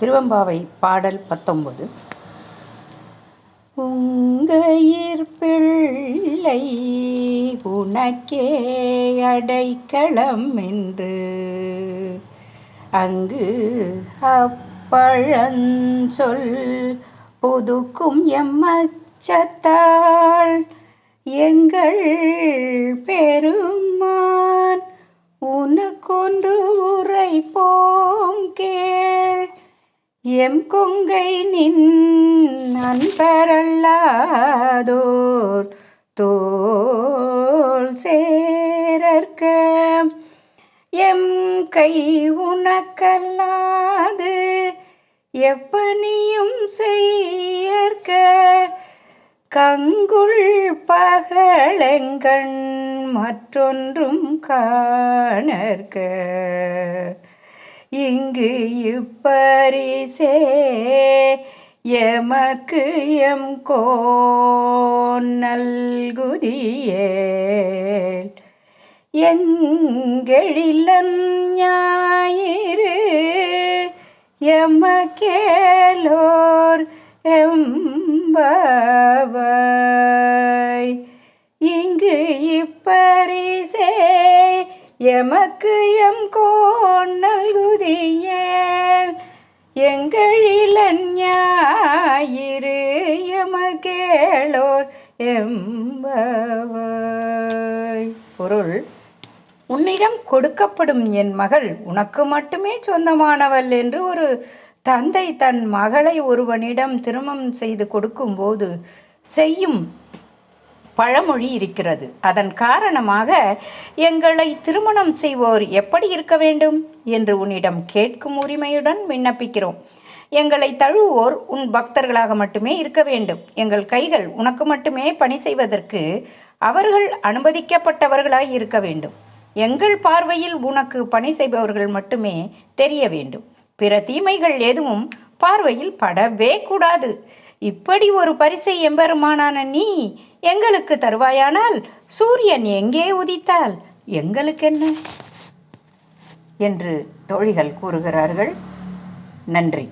திருவம்பாவை பாடல் பத்தொன்பது. உங்கையிற் பிள்ளை உனக்கே அடைக்கலம் என்று அங்கு அப்பழஞ்சொல் புதுக்கும் எம்மச்சத்தாள் எங்கள் பே எம் கொங்கை நின் நண்பரல்லாதோர் தோல் சேரற்க. எம் கை உனக்கல்லாது எப்பனியும் செய்யற்க. கங்குள் பகலெங்கண் மற்றொன்றும் காணற்க. இங்கு இப்பரிசே எமக்கு எம் கோன் நல்குதியேல். எங்கெழிலன் ஞாயிறு எமக்கேலோர் எம்பவர் எமக்கு எம் கோன் நல்குதியேல். எங்களிலன் ஞாயிறு எமகேளோர் எம்பவாய் பொருள் உன்னிடம் கொடுக்கப்படும் என் மகள் உனக்கு மட்டுமே சொந்தமானவள் என்று ஒரு தந்தை தன் மகளை ஒருவனிடம் திருமணம் செய்து கொடுக்கும்போது செய்யும் பழமொழி இருக்கிறது. அதன் காரணமாக எங்களை திருமணம் செய்வோர் எப்படி இருக்க வேண்டும் என்று உன்னிடம் கேட்கும் உரிமையுடன் விண்ணப்பிக்கிறோம். எங்களை தழுவோர் உன் பக்தர்களாக மட்டுமே இருக்க வேண்டும். எங்கள் கைகள் உனக்கு மட்டுமே பணி செய்வதற்கு அவர்கள் அனுமதிக்கப்பட்டவர்களாய் இருக்க வேண்டும். எங்கள் பார்வையில் உனக்கு பணி செய்பவர்கள் மட்டுமே தெரிய வேண்டும். பிற தீமைகள் எதுவும் பார்வையில் படவே கூடாது. இப்படி ஒரு பரிசை எம்பெருமானான நீ எங்களுக்கு தருவாயானால் சூரியன் எங்கே உதித்தால் எங்களுக்கென்ன என்று தோழிகள் கூறுகிறார்கள். நன்றி.